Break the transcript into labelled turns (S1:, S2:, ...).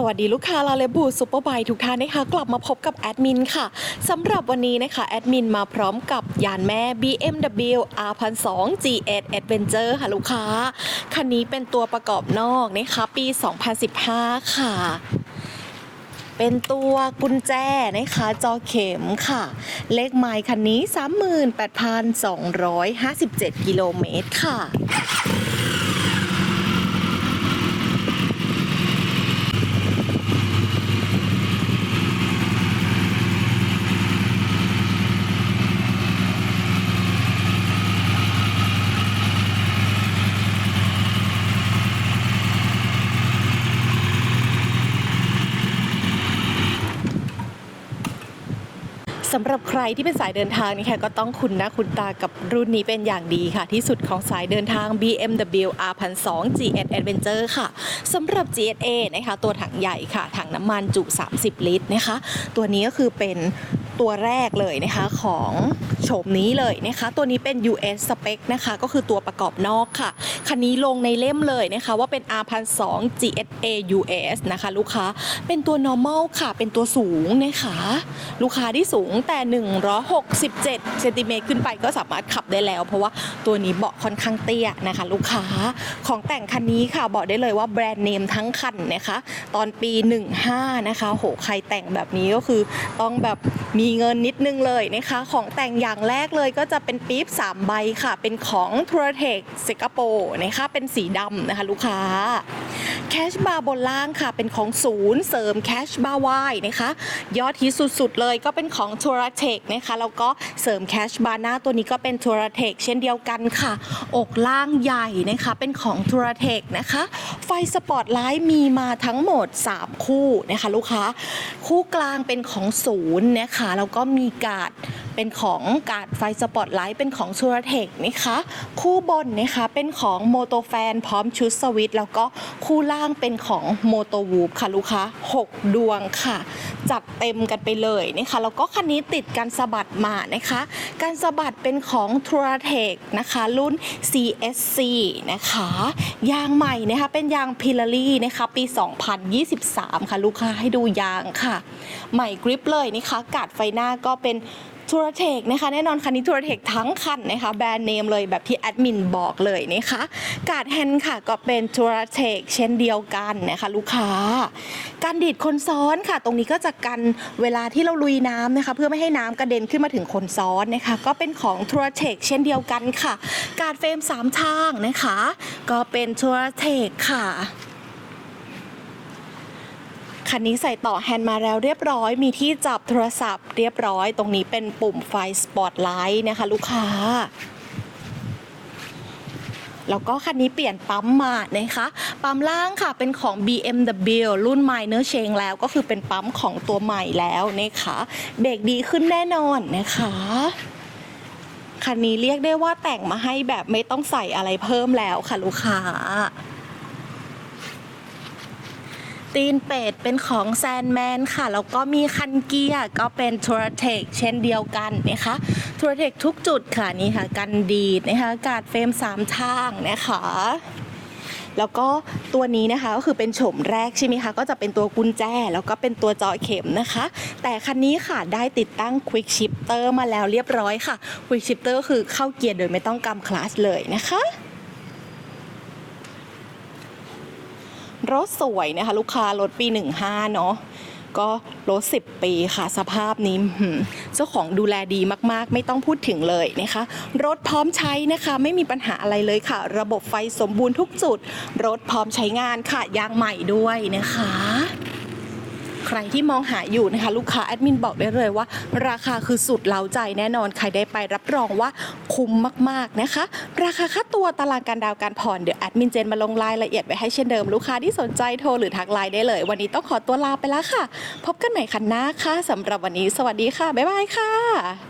S1: สวัสดีลูกค้าลาเลบูซูเปอร์ไบทุกท่านนะคะ กลับมาพบกับแอดมินค่ะสำหรับวันนี้นะคะแอดมินมาพร้อมกับยานแม่ BMW R1200 G8 Adventure ค่ะลูกค้า คันนี้เป็นตัวประกอบนอกนะคะปี 2015 ค่ะ เป็นตัวกุญแจนะคะจอเข็มค่ะ เลขไมล์คันนี้ 38,257 กิโลเมตรค่ะ สำหรับใครที่เป็นสายเดินทางนี่ค่ะก็ต้องคุณนะคุณตากับรุ่นนี้เป็นอย่างดีค่ะ ที่สุดของสายเดินทาง BMW R1200 GS Adventure ค่ะสำหรับ GSA นะคะตัวถังใหญ่ค่ะ ถังน้ำมันจุ 30 ลิตรนะคะ ตัวนี้ก็คือเป็น ตัวแรกเลยนะคะของโฉมนี้เลยนะคะ ตัวนี้เป็น US spec นะคะ ก็คือตัวประกอบนอกค่ะ คันนี้ลงในเล่มเลยนะคะ ว่าเป็น R1200 GSA US นะคะ ลูกค้าเป็นตัว normal ค่ะ เป็นตัวสูงนะคะ ลูกค้าที่สูงแต่ 167เซนติเมตรขึ้นไปก็สามารถขับได้แล้ว เพราะว่าตัวนี้เบาะค่อนข้างเตี้ยนะคะ ลูกค้าของแต่งคันนี้ค่ะบอกได้เลยว่าแบรนด์เนมทั้งคันนะคะ ตอนปี 15 นะคะโหใครแต่งแบบนี้ก็คือต้องแบบมีเงินนิดนึงเลยนะคะ ของแต่งอย่างแรกเลยก็จะเป็นปี๊บ3 ใบค่ะ เป็นของทัวร์เทคสิงคโปร์นะคะเป็นสีดำนะคะ ลูกค้า ชบาร์บนล่างค่ะ เป็นของศูนย์เสริมแคชบาร์วายนะคะ ยอดฮิตสุดๆ เลยก็เป็นของทัวร์เทคนะคะ แล้วก็เสริมแคชบาร์หน้าตัวนี้ก็เป็นทัวร์เทคเช่นเดียวกันค่ะ อกล่างใหญ่นะคะ เป็นของทัวร์เทคนะคะ ไฟสปอตไลท์มีมาทั้งหมด 3 คู่นะคะลูกค้า คู่กลางเป็นของศูนย์นะคะ แล้วก็มีการ์ด เป็นของการ์ดไฟสปอตไลท์เป็นของทัวร์เทคนะคะคู่บนนะคะเป็นของโมโตแฟนพร้อมชุดสวิตแล้วก็คู่ล่างเป็นของโมโตวูฟค่ะลูกค้า 6 ดวงค่ะ จัดเต็มกันไปเลยนะคะแล้วก็คันนี้ติดการสะบัดมานะคะการสะบัดเป็นของทัวร์เทคนะคะรุ่น CSC นะคะยางใหม่นะคะเป็นยางพิลารี่นะคะปี 2023 ค่ะลูกค้าให้ดูยางค่ะ ใหม่กริปเลยนะคะกาดไฟหน้าก็เป็น ทัวร์เทคนะคะแน่นอนคันนี้ทัวร์เทคทั้งคันนะคะแบรนด์เนมเลยแบบที่แอดมินบอกเลยนะคะกาดแฮนด์ค่ะก็เป็นทัวร์เทคเช่นเดียวกันนะคะลูกค้า การดีดคนซ้อนค่ะ ตรงนี้ก็จะกันเวลาที่เราลุยน้ำนะคะเพื่อไม่ให้น้ำกระเด็นขึ้นมาถึงคนซ้อนนะคะก็เป็นของทัวร์เทคเช่นเดียวกันค่ะ การเฟรม3ทางนะคะ ก็เป็นทัวร์เทคค่ะ คันนี้ใส่ต่อแฮนด์มาแล้วเรียบร้อย มีที่จับโทรศัพท์เรียบร้อย ตรงนี้เป็นปุ่มไฟสปอตไลท์นะคะลูกค้า แล้วก็คันนี้เปลี่ยนปั๊มมานะคะ ปั๊มล่างค่ะเป็นของ BMW รุ่น Minor Change แล้วก็คือเป็นปั๊มของตัวใหม่แล้วนะคะเบรกดีขึ้นแน่นอนนะคะคันนี้เรียกได้ว่าแต่งมาให้แบบไม่ต้องใส่อะไรเพิ่มแล้วค่ะลูกค้า ตีนเป็ดเป็นของแซนแมนค่ะ แล้วก็มีคันเกียร์ก็เป็นทัวร์เทคเช่นเดียวกันนะคะทัวร์เทคทุกจุดค่ะนี่ค่ะ กันดีดนะคะกาดเฟรมสามทางนะคะแล้วก็ตัวนี้นะคะก็คือเป็นโฉมแรกใช่ไหมคะก็จะเป็นตัวกุญแจ แล้วก็เป็นตัวจอเข็มนะคะ แต่คันนี้ค่ะได้ติดตั้ง Quick Shifter มาแล้วเรียบร้อยค่ะ Quick Shifter ก็คือเข้าเกียร์โดยไม่ต้องกำคลาสเลยนะคะ รถสวยนะคะ ลูกค้ารถปี 15 เนาะก็รถ10 ปีค่ะสภาพนี้หืมเจ้าของดูแลดีมากๆ ไม่ต้องพูดถึงเลยนะคะ รถพร้อมใช้นะคะ ไม่มีปัญหาอะไรเลยค่ะ ระบบไฟสมบูรณ์ทุกจุด รถพร้อมใช้งานค่ะยางใหม่ด้วยนะคะ ใครที่มองหาอยู่นะคะ ลูกค้าแอดมินบอกได้เลยว่า ราคาคือสุดเล้าใจแน่นอนใครได้ไปรับรองว่าคุ้มมากๆนะคะ ราคาค่าตัวตารางการดาวการผ่อนเดี๋ยวแอดมินเจนมาลงรายละเอียดไว้ให้เช่นเดิมลูกค้าที่สนใจโทรหรือทักไลน์ได้เลย วันนี้ต้องขอตัวลาไปแล้วค่ะ พบกันใหม่คันหน้าค่ะสำหรับวันนี้ สวัสดีค่ะบ๊ายบายค่ะ